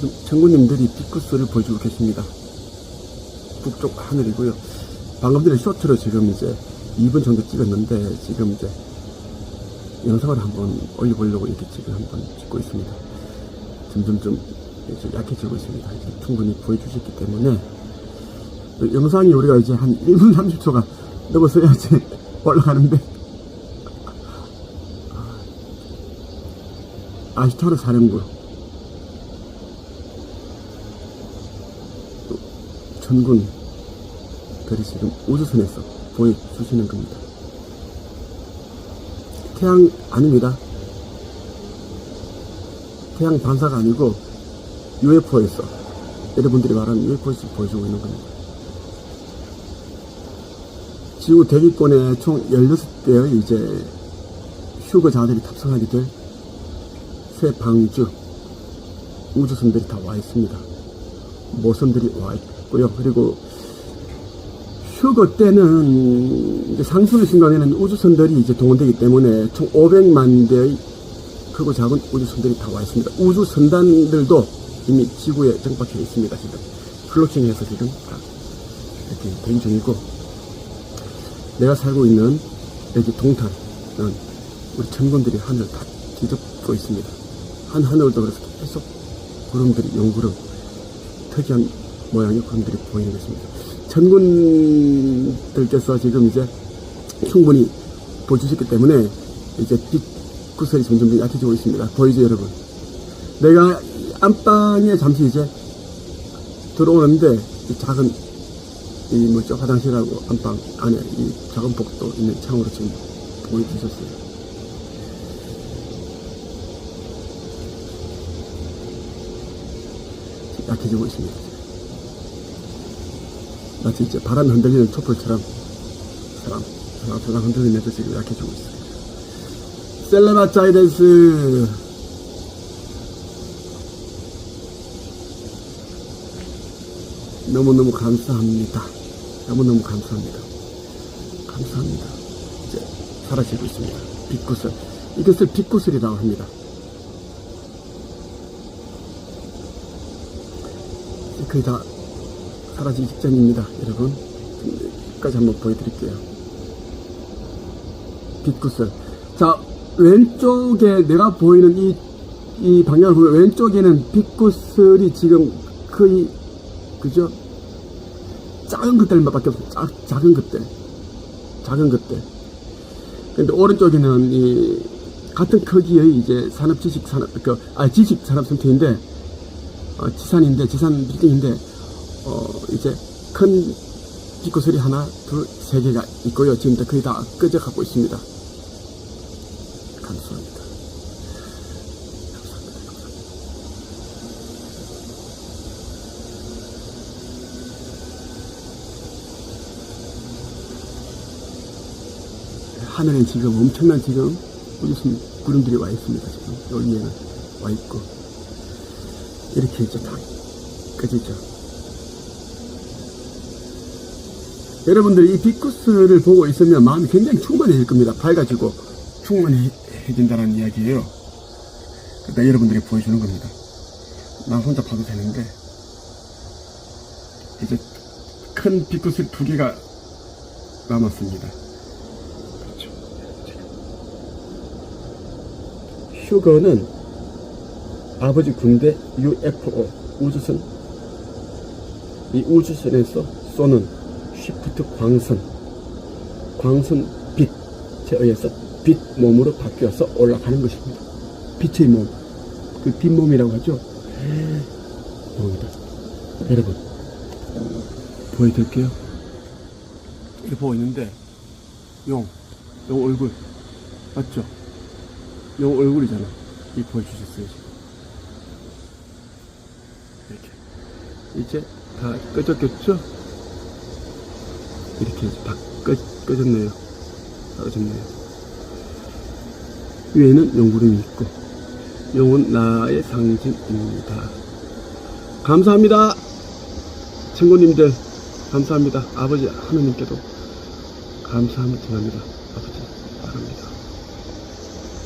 지금 청구님들이 빛구슬을 보여주고 계십니다. 북쪽 하늘이고요. 방금 전에 쇼트로 지금 이제 2분 정도 찍었는데 지금 이제 영상을 한번 올려보려고 이렇게 지금 한번 찍고 있습니다. 점점 좀 약해지고 있습니다. 이제 충분히 보여주셨기 때문에 영상이 우리가 이제 한 1분 30초가 넘었어야지 올라가는데 아시타르 사령부 전군들이 지금 우주선에서 보여주시는 겁니다. 태양 아닙니다. 태양 반사가 아니고 UFO에서 여러분들이 말하는 UFO에서 보여주고 있는 겁니다. 지구 대기권에 총 16대의 이제 휴거자들이 탑승하게 될 새 방주 우주선들이 다 와 있습니다. 모선들이 와 있고 요. 그리고 휴거 때는 상수의 순간에는 우주선들이 이제 동원되기 때문에 총 500만 대의 크고 작은 우주선들이 다 와 있습니다. 우주선단들도 이미 지구에 정박해 있습니다. 지금 플로팅해서 지금 다 이렇게 대기 중이고 내가 살고 있는 여기 동탄은 우리 천군들이 하늘을 다 뒤덮고 있습니다. 한 하늘도 그래서 계속 구름들이 용구름 특이한 모양의 구름들이 보이는 것입니다. 천군들께서 지금 이제 충분히 보여주셨기 때문에 이제 빛 구설이 점점 더 약해지고 있습니다. 보이죠 여러분? 내가 안방에 잠시 이제 들어오는데 이 작은 이 뭐죠 화장실하고 안방 안에 이 작은 복도 있는 창으로 지금 보여주셨어요. 약해지고 있습니다. 이제 바람 흔들리는 촛불처럼 사람 사람 흔들리면서 지금 약해지고 있습니다. 셀레바짜이데스 너무너무 감사합니다. 너무너무 감사합니다. 감사합니다. 이제 사라지고 있습니다. 빛구슬. 이것을 빛구슬이라고 합니다. 거의 다 사라지기 직전입니다. 여러분. 여기까지 한번 보여드릴게요. 빛구슬. 자, 왼쪽에 내가 보이는 이, 이 방향을 보면 왼쪽에는 빛구슬이 지금 거의, 그죠? 작은 것들만 밖에 없어요. 작, 작은 것들. 작은 것들. 근데 오른쪽에는 이, 같은 크기의 이제 산업 지식 산업, 그, 아, 지식 산업 센터인데, 어, 지산인데, 지산 빌딩인데, 어, 이제 큰 빛구슬이 하나, 둘, 세 개가 있고요. 지금 다 거의 다 꺼져가고 있습니다. 감사합니다. 하늘엔 지금 엄청난 지금 우주선 구름들이 와 있습니다. 지금 여기에는 와 있고 이렇게 이제 다 꺼지죠. 여러분들이 이 빛구슬을 보고 있으면 마음이 굉장히 충만해질 겁니다. 밝아지고 충만해진다는 이야기예요. 그러니까 여러분들이 보여주는 겁니다. 나 혼자 봐도 되는데 이제 큰 빛구슬 두 개가 남았습니다. 그렇죠. 휴거는 아버지 군대 UFO 우주선 이 우주선에서 쏘는 쉬프트 광선 광선 빛에 의해서 빛 몸으로 바뀌어서 올라가는 것입니다. 빛의 몸, 그 빛몸이라고 하죠. 몸이다. 여러분 보여드릴게요. 이렇게 보고 있는데 용, 용 얼굴 맞죠? 용 얼굴이잖아. 이 보여주셨어요 지금. 이렇게 이제 다 꺼졌겠죠? 이렇게 해서 다 꺼, 꺼졌네요. 사라졌네요. 위에는 용구름이 있고 용은 나의 상징입니다. 감사합니다. 친구님들 감사합니다. 아버지 하느님께도 감사함을 전합니다.